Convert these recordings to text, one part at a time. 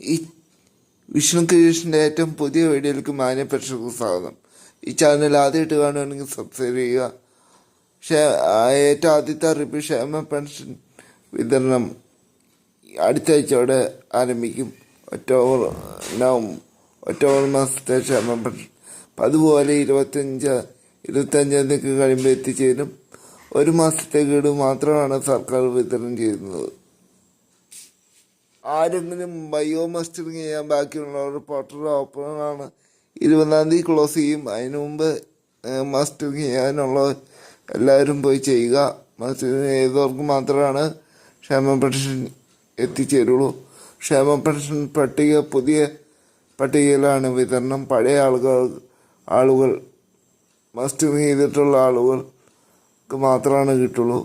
ഈ വിഷ്ണു കൃഷ്ണന്റെ ഏറ്റവും പുതിയ വീഡിയോയിലേക്ക് മാന്യ പ്രേക്ഷകർക്ക് സ്വാഗതം. ഈ ചാനൽ ആദ്യമായിട്ട് കാണുകയാണെങ്കിൽ സബ്സ്ക്രൈബ് ചെയ്യുക. ആ ഏറ്റവും ആദ്യത്തെ അറിയിപ്പ് ക്ഷേമ പെൻഷൻ വിതരണം അടുത്ത ആഴ്ചയോടെ ആരംഭിക്കും. ഒക്ടോബർ നവംബർ ഒക്ടോബർ മാസത്തെ ക്ഷേമ പെൻഷൻ. അതുപോലെ ഇരുപത്തഞ്ച് ഇരുപത്തഞ്ചാം തീയതി കഴിയുമ്പോൾ എത്തിച്ചേരും. ഒരു മാസത്തെ ഗഡു മാത്രമാണ് സർക്കാർ വിതരണം ചെയ്യുന്നത്. ആരെങ്കിലും ബയോ മസ്റ്ററിങ് ചെയ്യാൻ ബാക്കിയുള്ളവർ പോർട്ടൽ ഓപ്പണറാണ്. ഇരുപതാം തീയതി ക്ലോസ് ചെയ്യും. അതിനു മുമ്പ് മസ്റ്ററിങ് ചെയ്യാനുള്ള എല്ലാവരും പോയി ചെയ്യുക. മസ്റ്ററിങ് ചെയ്തവർക്ക് മാത്രമാണ് ക്ഷേമ പെൻഷൻ എത്തിച്ചേരുള്ളൂ. ക്ഷേമ പെൻഷൻ പട്ടിക പുതിയ പട്ടികയിലാണ് വിതരണം. പഴയ ആളുകൾ ആളുകൾ മസ്റ്ററിങ് ചെയ്തിട്ടുള്ള ആളുകൾക്ക് മാത്രമാണ് കിട്ടുള്ളൂ.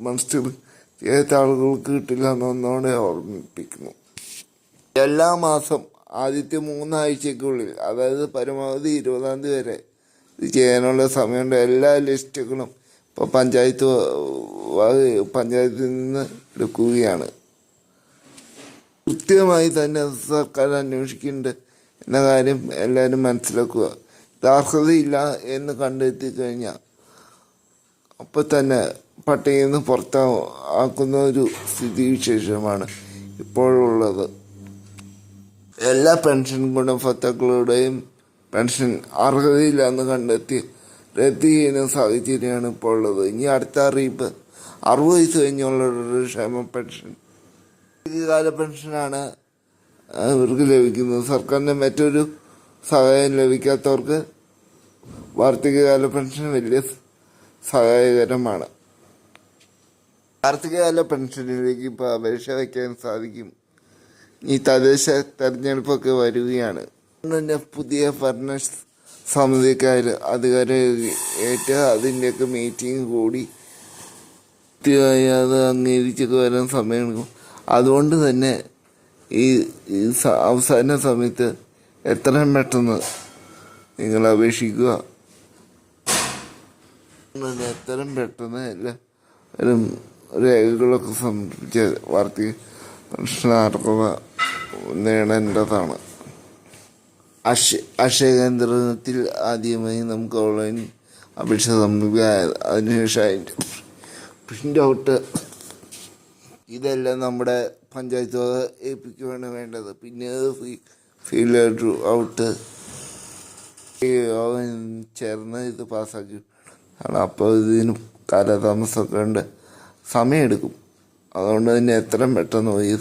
മസ്റ്റർ ചെയ്യാത്ത ആളുകൾക്ക് കിട്ടില്ല എന്നൊന്നോടെ ഓർമ്മിപ്പിക്കുന്നു. എല്ലാ മാസം ആദ്യത്തെ മൂന്നാഴ്ചക്കുള്ളിൽ അതായത് പരമാവധി ഇരുപതാം തീയതി വരെ ഇത് ചെയ്യാനുള്ള സമയമുണ്ട്. എല്ലാ ലിസ്റ്റുകളും ഇപ്പോൾ പഞ്ചായത്ത് പഞ്ചായത്തിൽ നിന്ന് എടുക്കുകയാണ്. കൃത്യമായി തന്നെ സർക്കാർ അന്വേഷിക്കുന്നുണ്ട് എന്ന കാര്യം എല്ലാവരും മനസ്സിലാക്കുക. ഇത് അർഹതയില്ല എന്ന് കണ്ടെത്തി കഴിഞ്ഞാൽ അപ്പോൾ തന്നെ പട്ടികയിൽ നിന്ന് പുറത്താ ആക്കുന്ന ഒരു സ്ഥിതിവിശേഷമാണ് ഇപ്പോഴുള്ളത്. എല്ലാ പെൻഷൻ ഗുണഭോക്താക്കളുടെയും പെൻഷൻ അർഹതയില്ലെന്ന് കണ്ടെത്തി റദ്ദ് ചെയ്യുന്ന സാഹചര്യമാണ് ഇപ്പോൾ ഉള്ളത്. ഇനി അടുത്ത അറിയിപ്പ്. അറുപത് വയസ്സ് കഴിഞ്ഞുള്ളവരുടെ ക്ഷേമ പെൻഷൻ. ദീർഘകാല പെൻഷനാണ് ഇവർക്ക് ലഭിക്കുന്നത്. സർക്കാരിന്റെ മറ്റൊരു സഹായം ലഭിക്കാത്തവർക്ക് വാർദ്ധക്യകാല പെൻഷൻ വലിയ സഹായകരമാണ്. വാർഷികകാല പെൻഷനിലേക്ക് ഇപ്പോൾ അപേക്ഷ വയ്ക്കാൻ സാധിക്കും. ഈ തദ്ദേശ തെരഞ്ഞെടുപ്പൊക്കെ വരികയാണ്. അതുകൊണ്ട് പുതിയ ഭരണ സമിതിക്കാർ അധികാരം ഏറ്റ് അതിന്റെയൊക്കെ മീറ്റിംഗ് കൂടി കൃത്യമായി അത് അംഗീകരിച്ചൊക്കെ വരാൻ സമയമെടുക്കും. അതുകൊണ്ട് തന്നെ ഈ അവസാന സമയത്ത് എത്രയും പെട്ടെന്ന് നിങ്ങൾ അപേക്ഷിക്കുക? എത്രയും പെട്ടെന്ന് എല്ലാവരും രേഖകളൊക്കെ സമർപ്പിച്ച് വാർത്തി മനസ്സിലാർക്കുക നേടേണ്ടതാണ്. അക്ഷ അക്ഷയ കേന്ദ്രത്തിൽ ആദ്യമായി നമുക്ക് ഓൺലൈൻ അപേക്ഷ സമർപ്പിക്കുക അതിനുശേഷം അതിന്റെ പ്രിന്റ് ഔട്ട് ഇതെല്ലാം നമ്മുടെ പഞ്ചായത്ത് വക ഏൽപ്പിക്കുകയാണ് വേണ്ടത്. പിന്നെ ഫീൽ ഔട്ട് യോഗം ചേർന്ന് ഇത് പാസ്സാക്കി. ആണ് അപ്പോൾ ഇതിന് കാലതാമസമൊക്കെ ഉണ്ട്. സമയമെടുക്കും. അതുകൊണ്ട് തന്നെ എത്രയും പെട്ടെന്ന് ഈ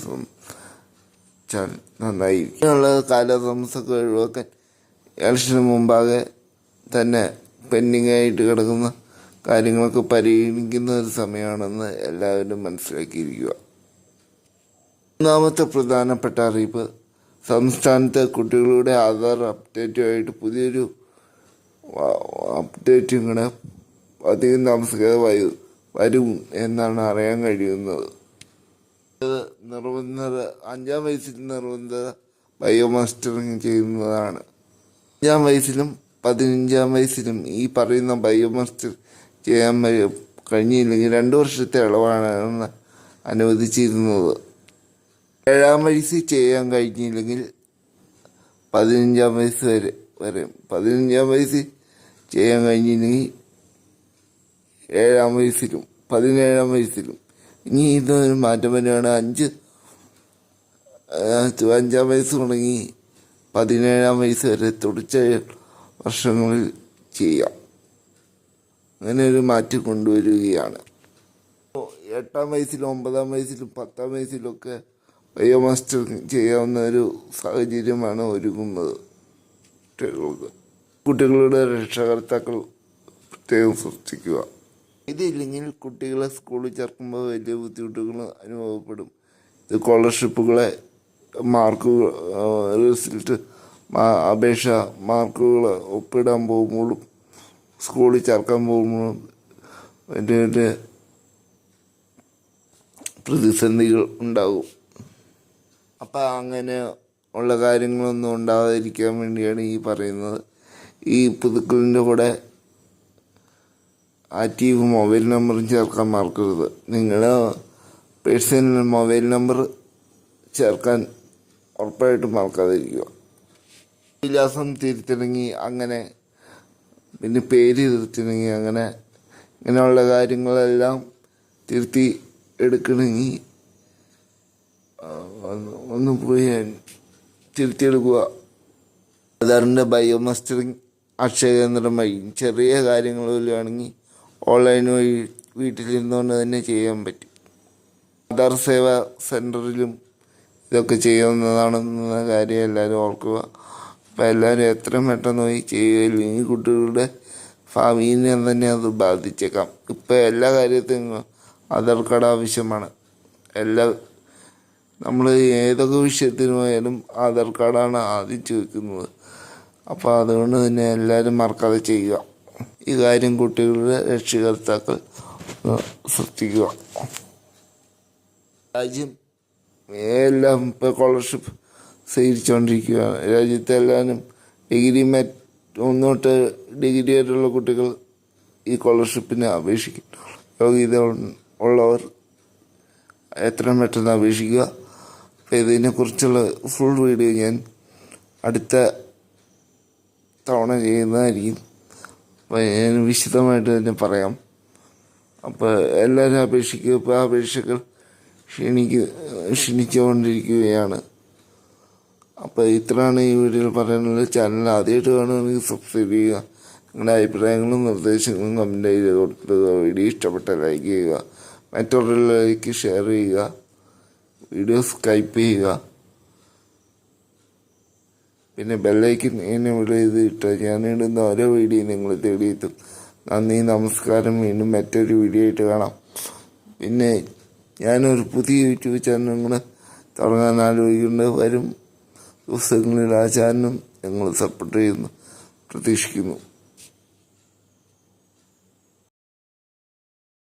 നന്നായിരിക്കും. ഇങ്ങനെയുള്ള കാലതാമസമൊക്കെ ഒഴിവാക്കാൻ ഇലക്ഷന് മുമ്പാകെ തന്നെ പെൻഡിങ് ആയിട്ട് കിടക്കുന്ന കാര്യങ്ങളൊക്കെ പരിഗണിക്കുന്ന ഒരു സമയമാണെന്ന് എല്ലാവരും മനസ്സിലാക്കിയിരിക്കുക. മൂന്നാമത്തെ പ്രധാനപ്പെട്ട അറിയിപ്പ് സംസ്ഥാനത്തെ കുട്ടികളുടെ ആധാർ അപ്ഡേറ്റുമായിട്ട് പുതിയൊരു അപ്ഡേറ്റും കൂടെ അധികം താമസിക്കാതെ വരും വരും എന്നാണ് അറിയാൻ കഴിയുന്നത്. നിർബന്ധത അഞ്ചാം വയസ്സിൽ നിർബന്ധത ബയോമാസ്റ്ററിങ് ചെയ്യുന്നതാണ്. അഞ്ചാം വയസ്സിലും പതിനഞ്ചാം വയസ്സിലും ഈ പറയുന്ന ബയോമാസ്റ്റർ ചെയ്യാൻ വ- കഴിഞ്ഞില്ലെങ്കിൽ രണ്ട് വർഷത്തെ ഇളവാണ് അനുവദിച്ചിരുന്നത്. ഏഴാം വയസ്സിൽ ചെയ്യാൻ കഴിഞ്ഞില്ലെങ്കിൽ പതിനഞ്ചാം വയസ്സ് വരെ വരെ പതിനഞ്ചാം വയസ്സിൽ ചെയ്യാൻ കഴിഞ്ഞില്ലെങ്കിൽ ഏഴാം വയസ്സിലും പതിനേഴാം വയസ്സിലും. ഇനി ഇതൊരു മാറ്റം വരികയാണ്. അഞ്ച് അഞ്ചാം വയസ്സ് തുടങ്ങി പതിനേഴാം വയസ്സ് വരെ തുടച്ച വർഷങ്ങളിൽ ചെയ്യാം. അങ്ങനെ ഒരു മാറ്റം കൊണ്ടുവരികയാണ്. എട്ടാം വയസ്സിലും ഒമ്പതാം വയസ്സിലും പത്താം വയസ്സിലൊക്കെ ബയോമാസ്റ്റർ ചെയ്യാവുന്ന ഒരു സാഹചര്യമാണ് ഒരുങ്ങുന്നത്. കുട്ടികൾക്ക് കുട്ടികളുടെ രക്ഷകർത്താക്കൾ പ്രത്യേകം ശ്രദ്ധിക്കുക. ഇതില്ലെങ്കിൽ കുട്ടികളെ സ്കൂളിൽ ചേർക്കുമ്പോൾ വലിയ ബുദ്ധിമുട്ടുകൾ അനുഭവപ്പെടും. ഇത് സ്കോളർഷിപ്പുകളെ മാർക്കുകൾ റിസൾട്ട് അപേക്ഷ മാർക്കുകൾ ഒപ്പിടാൻ പോകുമ്പോഴും സ്കൂളിൽ ചേർക്കാൻ പോകുമ്പോഴും വലിയ വലിയ പ്രതിസന്ധികൾ ഉണ്ടാകും. അപ്പം അങ്ങനെ ഉള്ള കാര്യങ്ങളൊന്നും ഉണ്ടാകാതിരിക്കാൻ വേണ്ടിയാണ് ഈ പറയുന്നത്. ഈ പുതുക്കലിന്റെ കൂടെ ആക്റ്റീവ് മൊബൈൽ നമ്പറും ചേർക്കാൻ മറക്കരുത്. നിങ്ങൾ പേഴ്സണൽ മൊബൈൽ നമ്പർ ചേർക്കാൻ ഉറപ്പായിട്ടും മറക്കാതിരിക്കുക. വിലാസം തിരുത്തണമെങ്കിൽ അങ്ങനെ പിന്നെ പേര് തിരുത്തണമെങ്കിൽ അങ്ങനെ ഇങ്ങനെയുള്ള കാര്യങ്ങളെല്ലാം തിരുത്തി എടുക്കണമെങ്കിൽ ഒന്ന് പോയി തിരുത്തിയെടുക്കുക. ആധാറിന്റെ ബയോമസ്റ്ററിങ് അക്ഷയ കേന്ദ്രം വഴി ചെറിയ കാര്യങ്ങൾ വരികയാണെങ്കിൽ ഓൺലൈൻ വഴി വീട്ടിലിരുന്നുകൊണ്ട് തന്നെ ചെയ്യാൻ പറ്റും. ആധാർ സേവാ സെന്ററിലും ഇതൊക്കെ ചെയ്യാവുന്നതാണെന്ന കാര്യം എല്ലാവരും ഓർക്കുക. അപ്പോൾ എല്ലാവരും എത്രയും പെട്ടെന്ന് പോയി ചെയ്യുകയില്ലെങ്കിൽ കുട്ടികളുടെ ഭാവിയെ തന്നെ അത് ബാധിച്ചേക്കാം. ഇപ്പോൾ എല്ലാ കാര്യത്തിനും ആധാർ കാർഡ് ആവശ്യമാണ്. എല്ലാ നമ്മൾ ഏതൊക്കെ വിഷയത്തിന് പോയാലും ആധാർ കാർഡാണ് ആദ്യം ചോദിക്കുന്നത്. അപ്പോൾ അതുകൊണ്ട് തന്നെ എല്ലാവരും മറക്കാതെ ചെയ്യുക. ഈ കാര്യം കുട്ടികളുടെ രക്ഷകർത്താക്കൾ ശ്രദ്ധിക്കുക. രാജ്യം എല്ലാം ഇപ്പോൾ സ്കോളർഷിപ്പ് സ്വീകരിച്ചുകൊണ്ടിരിക്കുകയാണ് രാജ്യത്തെ എല്ലാവരും ഡിഗ്രി മറ്റ് ഒന്നോട്ട് ഡിഗ്രി വരെയുള്ള കുട്ടികൾ ഈ സ്കോളർഷിപ്പിന് അപേക്ഷിക്കും. യോഗ്യത ഉള്ളവർ എത്രയും പെട്ടെന്ന് അപേക്ഷിക്കുക. ഇതിനെക്കുറിച്ചുള്ള ഫുൾ വീഡിയോ ഞാൻ അടുത്ത തവണ ചെയ്യുന്നതായിരിക്കും. ഞാൻ വിശദമായിട്ട് തന്നെ പറയാം. അപ്പോൾ എല്ലാവരും അപേക്ഷിക്കുക ഇപ്പോൾ അപേക്ഷകൾ ക്ഷണിക്ക് ക്ഷണിച്ചുകൊണ്ടിരിക്കുകയാണ്. അപ്പോൾ ഇത്രയാണ് ഈ വീഡിയോയിൽ പറയാനുള്ളത്. ചാനൽ ആദ്യമായിട്ട് കാണുകയാണെങ്കിൽ സബ്സ്ക്രൈബ് ചെയ്യുക. നിങ്ങളുടെ അഭിപ്രായങ്ങളും നിർദ്ദേശങ്ങളും കമന്റ് ചെയ്ത് കൊടുക്കുക വീഡിയോ ഇഷ്ടപ്പെട്ട ലൈക്ക് ചെയ്യുക. മറ്റുള്ളവരിലേക്ക് ഷെയർ ചെയ്യുക. വീഡിയോ സ്കൈപ്പ് ചെയ്യുക. പിന്നെ ബെല്ലൈക്കൻ എന്നെ ഇട്ട ഞാൻ ഇടുന്ന ഓരോ വീഡിയോ നിങ്ങൾ തേടിയെത്തും നന്ദി നമസ്കാരം. വീണ്ടും മറ്റൊരു വീഡിയോ ആയിട്ട് കാണാം. പിന്നെ ഞാനൊരു പുതിയ യൂട്യൂബ് ചാനൽ കൂടെ തുടങ്ങാൻ ആലോചിക്കുന്നുണ്ട്. വരും ദിവസങ്ങളിൽ ആ ചാനലും ഞങ്ങൾ സപ്പോർട്ട് ചെയ്യുന്നു. പ്രതീക്ഷിക്കുന്നു.